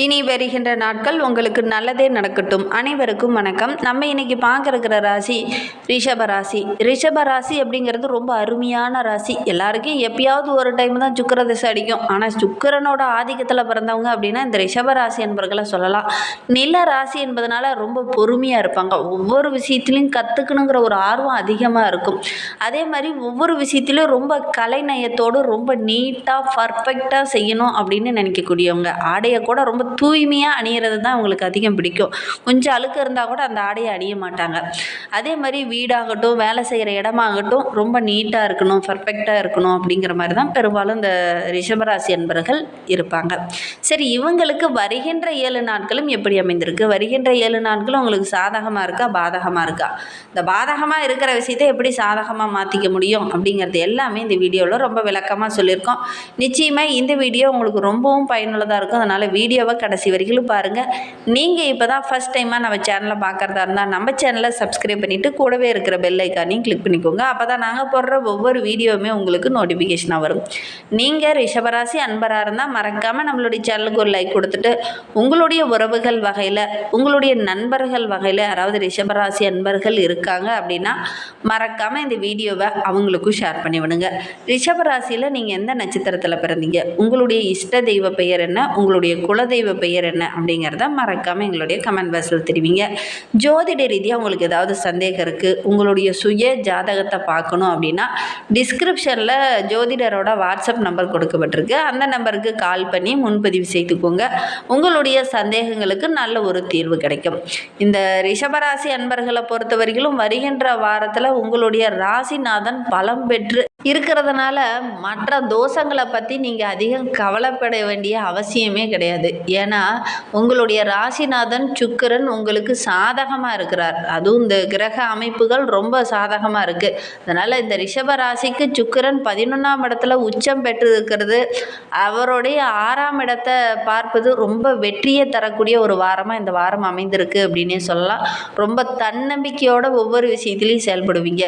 இனி வருகின்ற நாட்கள் உங்களுக்கு நல்லதே நடக்கட்டும். அனைவருக்கும் வணக்கம். நம்ம இன்னைக்கு பார்க்க ராசி ரிஷப ராசி. ரிஷப ராசி அப்படிங்கிறது ரொம்ப அருமையான ராசி. எல்லாருக்கும் எப்பயாவது ஒரு டைம் தான் சுக்கர திசை அடிக்கும். ஆனால் சுக்கரனோட ஆதிக்கத்தில் பிறந்தவங்க அப்படின்னா இந்த ரிஷப ராசி என்பர்களை சொல்லலாம். நில ராசி என்பதனால ரொம்ப பொறுமையாக இருப்பாங்க. ஒவ்வொரு விஷயத்துலையும் கற்றுக்கணுங்கிற ஒரு ஆர்வம் அதிகமாக இருக்கும். அதே மாதிரி ஒவ்வொரு விஷயத்திலையும் ரொம்ப கலைநயத்தோடு ரொம்ப நீட்டாக பர்ஃபெக்டாக செய்யணும் அப்படின்னு நினைக்கக்கூடியவங்க. ஆடையை கூட ரொம்ப தூய்மையாக அணியிறது தான் அவங்களுக்கு அதிகம் பிடிக்கும். கொஞ்சம் அழுக்கு இருந்தால் கூட அந்த ஆடையை அணிய மாட்டாங்க. அதே மாதிரி வீடாகட்டும் வேலை செய்கிற இடமாகட்டும் ரொம்ப நீட்டாக இருக்கணும் பர்ஃபெக்டாக இருக்கணும் அப்படிங்கிற மாதிரி தான் பெரும்பாலும் இந்த ரிஷபராசி என்பர்கள் இருப்பாங்க. சரி இவங்களுக்கு வருகின்ற ஏழு நாட்களும் எப்படி அமைந்திருக்கு? வருகின்ற ஏழு நாட்களும் உங்களுக்கு சாதகமாக இருக்கா பாதகமாக இருக்கா? இந்த பாதகமாக இருக்கிற விஷயத்தை எப்படி சாதகமாக மாற்றிக்க முடியும் அப்படிங்கிறது எல்லாமே இந்த வீடியோவில் ரொம்ப விளக்கமாக சொல்லியிருக்கோம். நிச்சயமாக இந்த வீடியோ உங்களுக்கு ரொம்பவும் பயனுள்ளதாக இருக்கும். அதனால் வீடியோ வீடியோவை கடைசி வரைக்கும் பாருங்கள் நீங்கள் இப்போ தான் ஃபஸ்ட் டைமாக நம்ம சேனலை பார்க்குறதா இருந்தால் நம்ம சேனலை சப்ஸ்கிரைப் பண்ணிவிட்டு கூடவே இருக்கிற பெல் ஐக்கானையும் கிளிக் பண்ணிக்கோங்க. அப்போ தான் நாங்கள் போடுற ஒவ்வொரு வீடியோவுமே உங்களுக்கு நோட்டிஃபிகேஷனாக வரும். நீங்கள் ரிஷபராசி அன்பராக இருந்தால் மறக்காமல் நம்மளுடைய சேனலுக்கு ஒரு லைக் கொடுத்துட்டு உங்களுடைய உறவுகள் வகையில் உங்களுடைய நண்பர்கள் வகையில் யாராவது ரிஷபராசி அன்பர்கள் இருக்காங்க அப்படின்னா மறக்காமல் இந்த வீடியோவை அவங்களுக்கும் ஷேர் பண்ணி விடுங்க. ரிஷபராசியில் நீங்கள் எந்த நட்சத்திரத்தில் பிறந்தீங்க? உங்களுடைய இஷ்ட தெய்வ பெயர் என்ன? உங்களுடைய குலதெய்வ பெயர் என்ன அப்படிங்கிறத மறக்காமல் எங்களுடைய கமெண்ட் பாக்ஸில் தெரிவிங்க. ஜோதிட ரீதியாக உங்களுக்கு ஏதாவது சந்தேகம் இருக்குது உங்களுடைய சுய ஜாதகத்தை பார்க்கணும் அப்படின்னா டிஸ்கிரிப்ஷனில் ஜோதிடரோட வாட்ஸ்அப் நம்பர் கொடுக்கப்பட்டிருக்கு. அந்த நம்பருக்கு கால் பண்ணி முன்பதிவு செய்துக்கோங்க. உங்களுடைய சந்தேகங்களுக்கு நல்ல ஒரு தீர்வு கிடைக்கும். இந்த ரிஷபராசி அன்பர்களை பொறுத்த வரைக்கும் வருகின்ற வாரத்தில் உங்களுடைய ராசிநாதன் பலம் பெற்று இருக்கிறதுனால மற்ற தோஷங்களை பற்றி நீங்கள் அதிகம் கவலைப்பட வேண்டிய அவசியமே கிடையாது. ஏன்னா உங்களுடைய ராசிநாதன் சுக்கிரன் உங்களுக்கு சாதகமாக இருக்கிறார். அதுவும் இந்த கிரக அமைப்புகள் ரொம்ப சாதகமாக இருக்குது அதனால் இந்த ரிஷப ராசிக்கு சுக்கிரன் பதினொன்றாம் இடத்துல உச்சம் பெற்று இருக்கிறது அவருடைய ஆறாம் இடத்தை பார்ப்பது ரொம்ப வெற்றியை தரக்கூடிய ஒரு வாரமாக இந்த வாரம் அமைந்திருக்கு அப்படின்னே சொல்லலாம். ரொம்ப தன்னம்பிக்கையோட ஒவ்வொரு விஷயத்துலையும் செயல்படுவீங்க.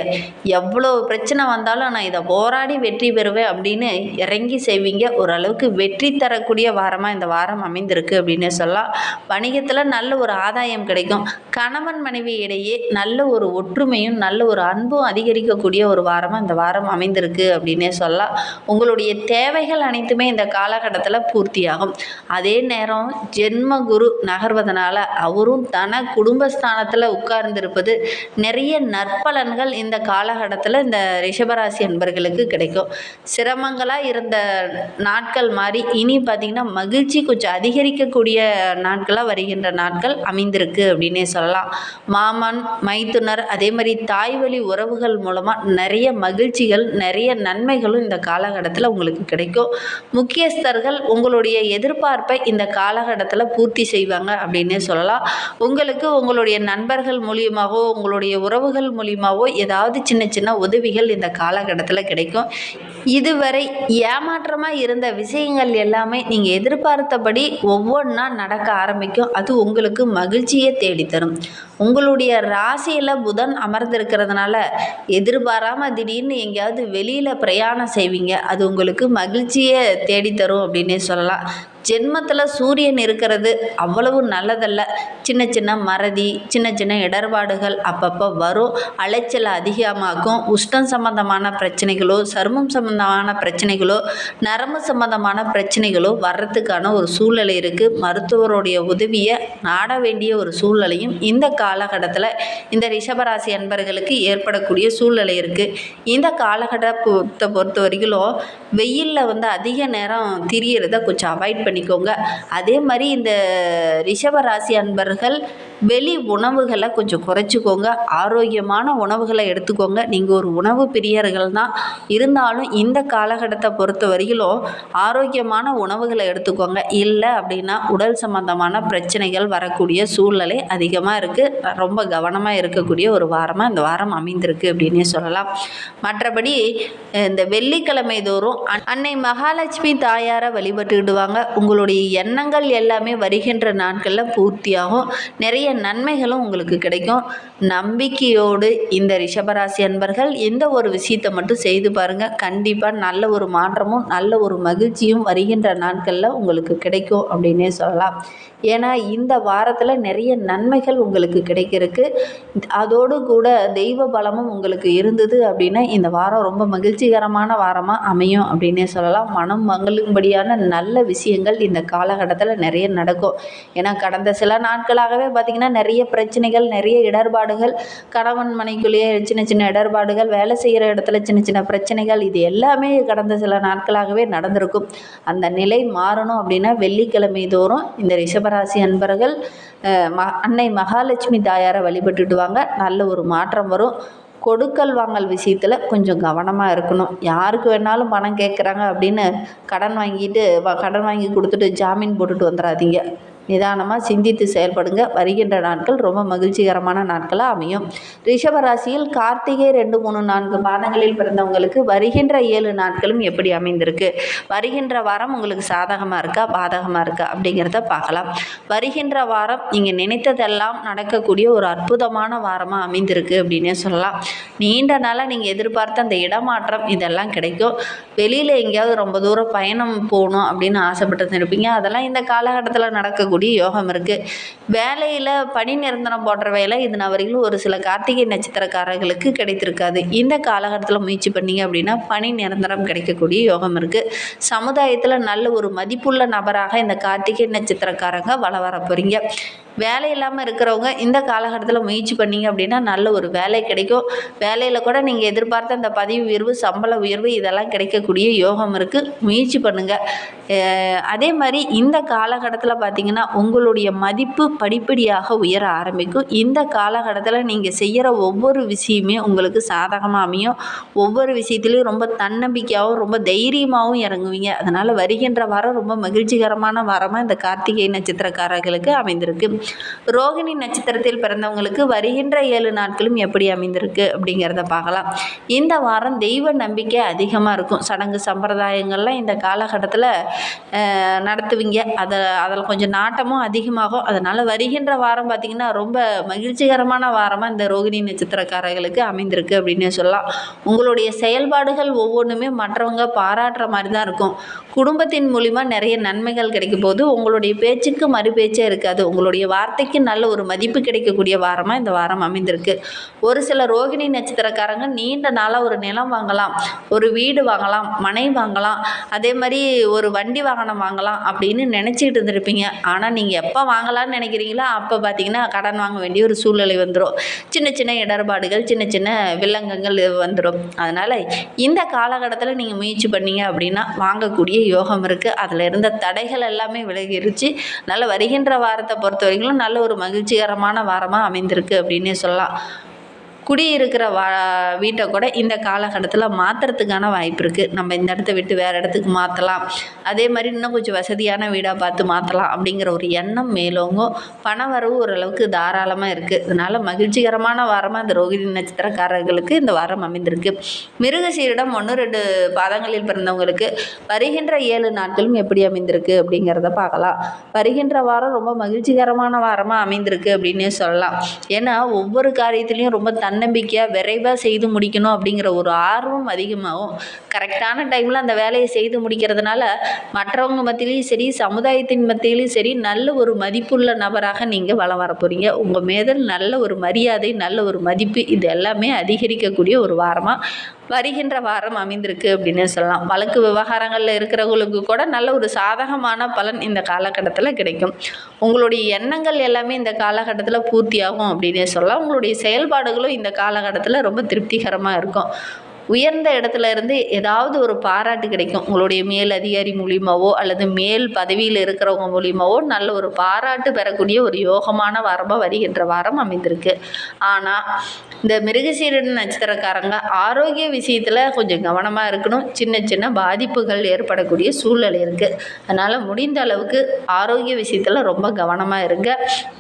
எவ்வளோ பிரச்சனை வந்தாலும் நான் இதை போராடி வெற்றி பெறுவேன் அப்படின்னு இறங்கி செய்வீங்க. ஓரளவுக்கு வெற்றி தரக்கூடிய வாரமாக இந்த வாரம் அமைந்திருக்கு அப்படின்னு சொல்லலாம். வணிகத்தில் நல்ல ஒரு ஆதாயம் கிடைக்கும். கணவன் மனைவி இடையே நல்ல ஒரு ஒற்றுமையும் நல்ல ஒரு அன்பும் அதிகரிக்கக்கூடிய ஒரு வாரமாக இந்த வாரம் அமைந்திருக்கு அப்படின்னே சொல்லலாம். உங்களுடைய தேவைகள் அனைத்துமே இந்த காலகட்டத்தில் பூர்த்தியாகும். அதே நேரம் ஜென்ம குரு நகர்வதனால அவரும் தன குடும்பஸ்தானத்தில் உட்கார்ந்திருப்பது நிறைய நற்பலன்கள் இந்த காலகட்டத்தில் இந்த ரிஷபராசி அன்பர்கள் அன்பர்களுக்கு கிடைக்கும். சிரமங்களாக இருந்த நாட்கள் மாதிரி இனி பார்த்திங்கன்னா மகிழ்ச்சி கொஞ்சம் அதிகரிக்கக்கூடிய நாட்களாக வருகின்ற நாட்கள் அமைந்திருக்கு அப்படின்னே சொல்லலாம். மாமன் மைத்துனர் அதே மாதிரி தாய் வழி உறவுகள் மூலமாக நிறைய மகிழ்ச்சிகள் நிறைய நன்மைகளும் இந்த காலகட்டத்தில் உங்களுக்கு கிடைக்கும். முக்கியஸ்தர்கள் உங்களுடைய எதிர்பார்ப்பை இந்த காலகட்டத்தில் பூர்த்தி செய்வாங்க அப்படின்னே சொல்லலாம். உங்களுக்கு உங்களுடைய நண்பர்கள் மூலியமாகவோ உங்களுடைய உறவுகள் மூலியமாகவோ ஏதாவது சின்ன சின்ன உதவிகள் இந்த காலகட்டத்தில் கிடைக்கும். இதுவரை ஏமாற்றமாக இருந்த விஷயங்கள் எல்லாமே நீங்கள் எதிர்பார்த்தபடி ஒவ்வொன்றா நடக்க ஆரம்பிக்கும். அது உங்களுக்கு மகிழ்ச்சியை தேடித்தரும். உங்களுடைய ராசியில் புதன் அமர்ந்திருக்கிறதுனால எதிர்பாராமல் திடீர்னு எங்கேயாவது வெளியில் பிரயாணம் செய்வீங்க. அது உங்களுக்கு மகிழ்ச்சியை தேடித்தரும் அப்படின்னே சொல்லலாம். ஜென்மத்தில் சூரியன் இருக்கிறது அவ்வளவு நல்லதல்ல. சின்ன சின்ன மறதி சின்ன சின்ன இடர்பாடுகள் அப்பப்போ வரும். அலைச்சல் அதிகமாக்கும். உஷ்ணம் சம்பந்தமான பிரச்சனைகளோ சருமம் சம்பந்தமான பிரச்சனைகளோ நரம்பு சம்பந்தமான பிரச்சனைகளோ வர்றதுக்கான ஒரு சூழ்நிலை இருக்குது மருத்துவருடைய உதவியை நாட வேண்டிய ஒரு சூழ்நிலையும் இந்த காலகட்டத்தில் இந்த ரிஷபராசி அன்பர்களுக்கு ஏற்படக்கூடிய சூழ்நிலை இருக்குது இந்த காலகட்டத்தை பொறுத்த வரைக்கும் வெயிலில் வந்து அதிக நேரம் திரியறதை கொஞ்சம் அவாய்ட் பண்ணிக்கோங்க. அதே மாதிரி இந்த ரிஷப ராசி அன்பர்கள் வெளி உணவுகளை கொஞ்சம் குறைச்சிக்கோங்க. ஆரோக்கியமான உணவுகளை எடுத்துக்கோங்க. நீங்கள் ஒரு உணவு பிரியர்கள் தான் இருந்தாலும் இந்த காலகட்டத்தை பொறுத்த வரையிலும் ஆரோக்கியமான உணவுகளை எடுத்துக்கோங்க. இல்லை அப்படின்னா உடல் சம்பந்தமான பிரச்சனைகள் வரக்கூடிய சூழ்நிலை அதிகமாக இருக்குது ரொம்ப கவனமாக இருக்கக்கூடிய ஒரு வாரமாக இந்த வாரம் அமைந்திருக்கு அப்படின்னே சொல்லலாம். மற்றபடி இந்த வெள்ளிக்கிழமை தோறும் அன்னை மகாலட்சுமி தாயாரை வழிபட்டுக்கிடுவாங்க. உங்களுடைய எண்ணங்கள் எல்லாமே வருகின்ற நாட்களில் பூர்த்தியாகும். நிறைய நிறைய நன்மைகளும் உங்களுக்கு கிடைக்கும். நம்பிக்கையோடு இந்த ரிஷபராசி அன்பர்கள் எந்த ஒரு விஷயத்தை மட்டும் செய்து பாருங்கள் கண்டிப்பாக நல்ல ஒரு மாற்றமும் நல்ல ஒரு மகிழ்ச்சியும் வருகின்ற நாட்களில் உங்களுக்கு கிடைக்கும் அப்படின்னே சொல்லலாம். ஏன்னா இந்த வாரத்தில் நிறைய நன்மைகள் உங்களுக்கு கிடைக்கிறதுக்கு அதோடு கூட தெய்வ பலமும் உங்களுக்கு இருந்தது அப்படின்னா இந்த வாரம் ரொம்ப மகிழ்ச்சிகரமான வாரமாக அமையும் அப்படின்னே சொல்லலாம். மனம் மகளும்படியான நல்ல விஷயங்கள் இந்த காலகட்டத்தில் நிறைய நடக்கும். ஏன்னா கடந்த சில நாட்களாகவே பார்த்திங்கன்னா நிறைய பிரச்சனைகள் நிறைய இடர்பாடுகள் கணவன் மனைக்குள்ளேயே சின்ன சின்ன இடர்பாடுகள் வேலை செய்கிற இடத்துல சின்ன சின்ன பிரச்சனைகள் இது எல்லாமே கடந்த சில நாட்களாகவே நடந்திருக்கும். அந்த நிலை மாறணும் அப்படின்னா வெள்ளிக்கிழமை தோறும் இந்த ரிஷபராசி அன்பர்கள் ம அன்னை மகாலட்சுமி தாயாரை வழிபட்டுட்டு வாங்க நல்ல ஒரு மாற்றம் வரும். கொடுக்கல் வாங்கல் விஷயத்தில் கொஞ்சம் கவனமாக இருக்கணும். யாருக்கு வேணாலும் பணம் கேட்குறாங்க அப்படின்னு கடன் வாங்கிட்டு வ- கடன் வாங்கி கொடுத்துட்டு ஜாமீன் போட்டுட்டு வந்துடாதீங்க நிதானமாக சிந்தித்து செயல்படுங்க. வருகின்ற நாட்கள் ரொம்ப மகிழ்ச்சிகரமான நாட்களாக அமையும். ரிஷபராசியில் கார்த்திகை ரெண்டு மூணு நான்கு மாதங்களில் பிறந்தவங்களுக்கு வருகின்ற ஏழு நாட்களும் எப்படி அமைந்திருக்கு? வருகின்ற வாரம் உங்களுக்கு சாதகமாக இருக்கா? பாதகமாக இருக்கா? அப்படிங்கிறத பார்க்கலாம். வருகின்ற வாரம் நீங்கள் நினைத்ததெல்லாம் நடக்கக்கூடிய ஒரு அற்புதமான வாரமாக அமைந்திருக்கு அப்படின்னே சொல்லலாம். நீண்ட நாளாக நீங்கள் எதிர்பார்த்த அந்த இடமாற்றம் இதெல்லாம் கிடைக்கும். வெளியில் எங்கேயாவது ரொம்ப தூரம் பயணம் போகணும் அப்படின்னு ஆசைப்பட்டு இருப்பீங்க அதெல்லாம் இந்த காலகட்டத்தில் நடக்கக்கூடிய யோகம் இருக்குது வேலையில் பணி நிரந்தரம் போடுற வேலை இது நபர்களும் வரையிலும் ஒரு சில கார்த்திகை நட்சத்திரக்காரர்களுக்கு கிடைத்திருக்காது. இந்த காலகட்டத்தில் முயற்சி பண்ணீங்க அப்படின்னா பணி நிரந்தரம் கிடைக்கக்கூடிய யோகம் இருக்குது சமுதாயத்தில் நல்ல ஒரு மதிப்புள்ள நபராக இந்த கார்த்திகை நட்சத்திரக்காரங்க வள வர போகிறீங்க வேலை இல்லாமல் இருக்கிறவங்க இந்த காலகட்டத்தில் முயற்சி பண்ணீங்க அப்படின்னா நல்ல ஒரு வேலை கிடைக்கும். வேலையில் கூட நீங்கள் எதிர்பார்த்த அந்த பதவி உயர்வு சம்பள உயர்வு இதெல்லாம் கிடைக்கக்கூடிய யோகம் இருக்குது முயற்சி பண்ணுங்கள் அதே மாதிரி இந்த காலகட்டத்தில் பார்த்தீங்கன்னா உங்களுடைய மதிப்பு படிப்படியாக உயர ஆரம்பிக்கும். இந்த காலகட்டத்தில் நீங்கள் செய்கிற ஒவ்வொரு விஷயமே உங்களுக்கு சாதகமாக அமையும். ஒவ்வொரு விஷயத்துலையும் ரொம்ப தன்னம்பிக்கையாகவும் ரொம்ப தைரியமாகவும் இறங்குவீங்க. அதனால் வருகின்ற வாரம் ரொம்ப மகிழ்ச்சிகரமான வாரமாக இந்த கார்த்திகை நட்சத்திரக்காரர்களுக்கு அமைந்திருக்கு. ரோகிணி நட்சத்திரத்தில் பிறந்தவங்களுக்கு வருகின்ற ஏழு நாட்களும் எப்படி அமைந்திருக்கு அப்படிங்கிறத பார்க்கலாம். இந்த வாரம் தெய்வ நம்பிக்கை அதிகமாக இருக்கும். சடங்கு சம்பிரதாயங்கள்லாம் இந்த காலகட்டத்தில் நடத்துவீங்க. அதை அதில் கொஞ்சம் நாட்டமும் அதிகமாகும். அதனால் வருகின்ற வாரம் பார்த்திங்கன்னா ரொம்ப மகிழ்ச்சிகரமான வாரமாக இந்த ரோகிணி நட்சத்திரக்காரர்களுக்கு அமைந்திருக்கு அப்படின்னு சொல்லலாம். உங்களுடைய செயல்பாடுகள் ஒவ்வொன்றுமே மற்றவங்க பாராட்டுற மாதிரி தான் இருக்கும். குடும்பத்தின் மூலிமா நிறைய நன்மைகள் கிடைக்கும் போது உங்களுடைய பேச்சுக்கு மறு பேச்சே இருக்காது. உங்களுடைய வார்த்தைக்கு நல்ல ஒரு மதிப்பு கிடைக்கக்கூடிய வாரமாக இந்த வாரம் அமைந்திருக்கு. ஒரு சில ரோகிணி நட்சத்திரக்காரங்க நீண்ட நாளாக ஒரு நிலம் வாங்கலாம் ஒரு வீடு வாங்கலாம் மனை வாங்கலாம் அதே மாதிரி ஒரு வண்டி வாகனம் வாங்கலாம் அப்படின்னு நினச்சிக்கிட்டு இருந்திருப்பீங்க. ஆனால் நீங்கள் எப்போ வாங்கலாம்னு நினைக்கிறீங்களோ அப்போ பார்த்தீங்கன்னா கடன் வாங்க வேண்டிய ஒரு சூழ்நிலை வந்துடும் சின்ன சின்ன இடர்பாடுகள் சின்ன சின்ன வில்லங்கங்கள் வந்துடும் அதனால் இந்த காலகட்டத்தில் நீங்கள் முயற்சி பண்ணீங்க அப்படின்னா வாங்கக்கூடிய யோகம் இருக்குது அதில் இருந்த தடைகள் எல்லாமே விலகிருச்சு நல்ல வருகின்ற வாரத்தை பொறுத்த வரைக்கும் நல்ல ஒரு மகிழ்ச்சிகரமான வாரமாக அமைந்திருக்கு அப்படின்னே சொல்லலாம். குடியிருக்கிற வா வீட்டை கூட இந்த காலகட்டத்தில் மாற்றுறதுக்கான வாய்ப்பு இருக்குது நம்ம இந்த இடத்த விட்டு வேறு இடத்துக்கு மாற்றலாம் அதே மாதிரி இன்னும் கொஞ்சம் வசதியான வீடாக பார்த்து மாற்றலாம் அப்படிங்கிற ஒரு எண்ணம் மேலோங்கும் பண வரவு ஓரளவுக்கு தாராளமாக இருக்குது அதனால் மகிழ்ச்சிகரமான வாரமாக இந்த ரோகிணி நட்சத்திரக்காரர்களுக்கு இந்த வாரம் அமைந்திருக்கு. மிருகசீரிடம் ஒன்று ரெண்டு பாதங்களில் பிறந்தவங்களுக்கு வருகின்ற ஏழு நாட்களும் எப்படி அமைந்திருக்கு அப்படிங்கிறத பார்க்கலாம். வருகின்ற வாரம் ரொம்ப மகிழ்ச்சிகரமான வாரமாக அமைந்திருக்கு அப்படின்னே சொல்லலாம். ஏன்னா ஒவ்வொரு காரியத்திலையும் ரொம்ப தன் தன்னம்பிக்கையாக விரைவாக செய்து முடிக்கணும் அப்படிங்கிற ஒரு ஆர்வம் அதிகமாகும். கரெக்டான டைமில் அந்த வேலையை செய்து முடிக்கிறதுனால மற்றவங்க மத்தியிலையும் சரி சமுதாயத்தின் மத்தியிலையும் சரி நல்ல ஒரு மதிப்புள்ள நபராக நீங்கள் வளம் வர போகிறீங்க உங்கள் மேதல் நல்ல ஒரு மரியாதை நல்ல ஒரு மதிப்பு இது எல்லாமே அதிகரிக்கக்கூடிய ஒரு வாரமாக வருகின்ற வாரம் அமைந்திருக்கு அப்படின்னு சொல்லலாம். வழக்கு விவகாரங்களில் இருக்கிறவங்களுக்கு கூட நல்ல ஒரு சாதகமான பலன் இந்த காலகட்டத்தில் கிடைக்கும். உங்களுடைய எண்ணங்கள் எல்லாமே இந்த காலகட்டத்தில் பூர்த்தியாகும் அப்படின்னே சொல்லலாம். உங்களுடைய செயல்பாடுகளும் இந்த காலகட்டத்தில் ரொம்ப திருப்திகரமாக இருக்கும். உயர்ந்த இடத்துல இருந்து ஏதாவது ஒரு பாராட்டு கிடைக்கும். உங்களுடைய மேல் அதிகாரி மூலியமாவோ அல்லது மேல் பதவியில் இருக்கிறவங்க மூலியமாவோ நல்ல ஒரு பாராட்டு பெறக்கூடிய ஒரு யோகமான வாரமாக வருகின்ற வாரம் அமைந்திருக்கு. ஆனால் இந்த மிருகசீரன் நட்சத்திரக்காரங்க ஆரோக்கிய விஷயத்தில் கொஞ்சம் கவனமாக இருக்கணும். சின்ன சின்ன பாதிப்புகள் ஏற்படக்கூடிய சூழ்நிலை இருக்குது அதனால் முடிந்த அளவுக்கு ஆரோக்கிய விஷயத்தில் ரொம்ப கவனமாக இருங்க.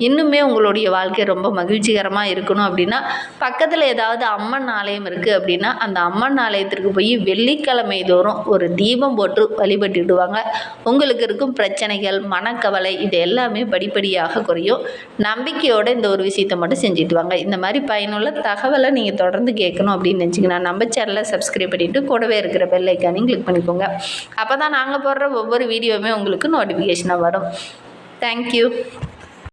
இன்னுமே உங்களுடைய வாழ்க்கை ரொம்ப மகிழ்ச்சிகரமாக இருக்கணும் அப்படின்னா பக்கத்தில் ஏதாவது அம்மன் ஆலயம் இருக்குது அப்படின்னா அந்த அம்மன் அம்மன் ஆலயத்திற்கு போய் வெள்ளிக்கிழமை தோறும் ஒரு தீபம் போட்டு வழிபட்டுடுவாங்க. உங்களுக்கு இருக்கும் பிரச்சனைகள் மனக்கவலை இது எல்லாமே படிப்படியாக குறையும். நம்பிக்கையோடு இந்த ஒரு விஷயத்தை மட்டும் செஞ்சுட்டு வாங்க. இந்த மாதிரி பயனுள்ள தகவலை நீங்கள் தொடர்ந்து கேட்கணும் அப்படின்னு நினச்சிங்கன்னா நம்ம சேனலை சப்ஸ்கிரைப் பண்ணிவிட்டு கூடவே இருக்கிற பெல் ஐக்கானையும் கிளிக் பண்ணிக்கோங்க. அப்போ தான் நாங்கள் போடுற ஒவ்வொரு வீடியோவுமே உங்களுக்கு நோட்டிஃபிகேஷனாக வரும். தேங்க்யூ